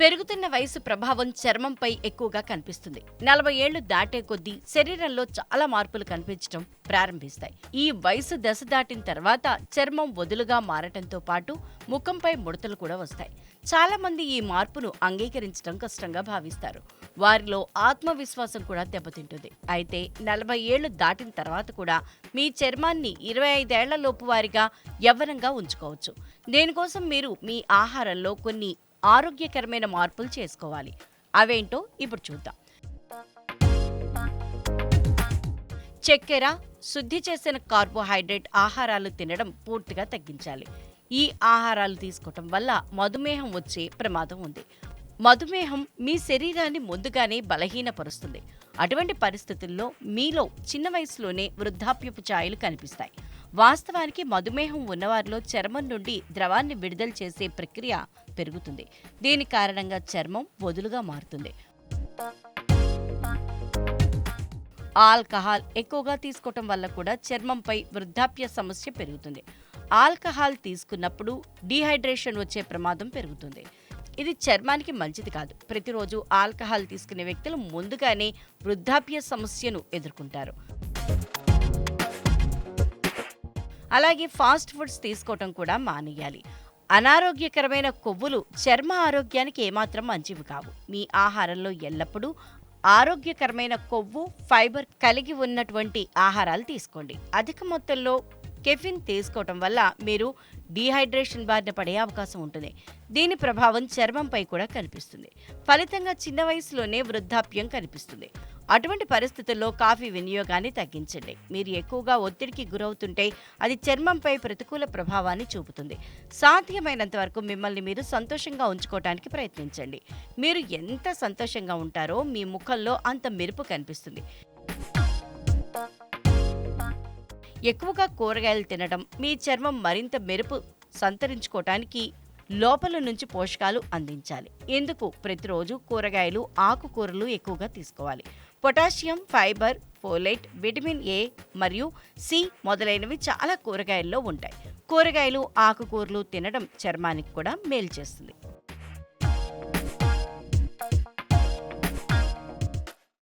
పెరుగుతున్న వయసు ప్రభావం చర్మంపై ఎక్కువగా కనిపిస్తుంది. నలభై ఏళ్ళు దాటే కొద్దీ శరీరంలో చాలా మార్పులు కనిపించడం ప్రారంభిస్తాయి. ఈ వయసు దశ దాటిన తర్వాత చర్మం వదులుగా మారటంతో పాటు ముఖంపై ముడతలు కూడా వస్తాయి. చాలా మంది ఈ మార్పును అంగీకరించడం కష్టంగా భావిస్తారు. వారిలో ఆత్మవిశ్వాసం కూడా దెబ్బతింటుంది. అయితే నలభై ఏళ్ళు దాటిన తర్వాత కూడా మీ చర్మాన్ని ఇరవై ఐదేళ్ళలోపు వారిగా యవ్వనంగా ఉంచుకోవచ్చు. దీనికోసం మీరు మీ ఆహారంలో కొన్ని ఆరోగ్యకరమైన మార్పులు చేసుకోవాలి. అవేంటో ఇప్పుడు చూద్దాం. చక్కెర శుద్ధి చేసిన కార్బోహైడ్రేట్ ఆహారాలు తినడం పూర్తిగా తగ్గించాలి. ఈ ఆహారాలు తీసుకోవటం వల్ల మధుమేహం వచ్చే ప్రమాదం ఉంది. మధుమేహం మీ శరీరాన్ని ముందుగానే బలహీనపరుస్తుంది. అటువంటి పరిస్థితుల్లో మీలో చిన్న వయసులోనే వృద్ధాప్యపు ఛాయలు కనిపిస్తాయి. వాస్తవానికి మధుమేహం ఉన్నవారిలో చర్మం నుండి ద్రవాన్ని విడుదల చేసే ప్రక్రియ పెరుగుతుంది. దీని కారణంగా చర్మం వదులుగా మారుతుంది. ఆల్కహాల్ ఎక్కువగా తీసుకోవటం వల్ల కూడా చర్మంపై వృద్ధాప్య సమస్య పెరుగుతుంది. ఆల్కహాల్ తీసుకున్నప్పుడు డీహైడ్రేషన్ వచ్చే ప్రమాదం పెరుగుతుంది. ఇది చర్మానికి మంచిది కాదు. ప్రతిరోజు ఆల్కహాల్ తీసుకునే వ్యక్తులు ముందుగానే వృద్ధాప్య సమస్యను ఎదుర్కొంటారు. అలాగే ఫాస్ట్ ఫుడ్స్ తీసుకోవటం కూడా మానేయాలి. అనారోగ్యకరమైన కొవ్వులు చర్మ ఆరోగ్యానికి ఏమాత్రం మంచివి కావు. మీ ఆహారంలో ఎల్లప్పుడూ ఆరోగ్యకరమైన కొవ్వు ఫైబర్ కలిగి ఉన్నటువంటి ఆహారాలు తీసుకోండి. అధిక మొత్తంలో కెఫిన్ తీసుకోవటం వల్ల మీరు డీహైడ్రేషన్ బారిన పడే అవకాశం ఉంటుంది. దీని ప్రభావం చర్మంపై కూడా కనిపిస్తుంది. ఫలితంగా చిన్న వయసులోనే వృద్ధాప్యం కనిపిస్తుంది. అటువంటి పరిస్థితుల్లో కాఫీ వినియోగాన్ని తగ్గించండి. మీరు ఎక్కువగా ఒత్తిడికి గురవుతుంటే అది చర్మంపై ప్రతికూల ప్రభావాన్ని చూపుతుంది. సాధ్యమైనంత వరకు మిమ్మల్ని మీరు సంతోషంగా ఉంచుకోవడానికి ప్రయత్నించండి. మీరు ఎంత సంతోషంగా ఉంటారో మీ ముఖంలో అంత మెరుపు కనిపిస్తుంది. ఎక్కువగా కూరగాయలు తినడం మీ చర్మం మరింత మెరుపు సంతరించుకోవటానికి లోపల నుంచి పోషకాలు అందించాలి. ఎందుకు? ప్రతిరోజు కూరగాయలు ఆకుకూరలు ఎక్కువగా తీసుకోవాలి. Potassium fibre folate vitamin A మరియు సి మొదలైనవి చాలా కూరగాయల్లో ఉంటాయి. కూరగాయలు ఆకుకూరలు తినడం చర్మానికి కూడా మేలు చేస్తుంది.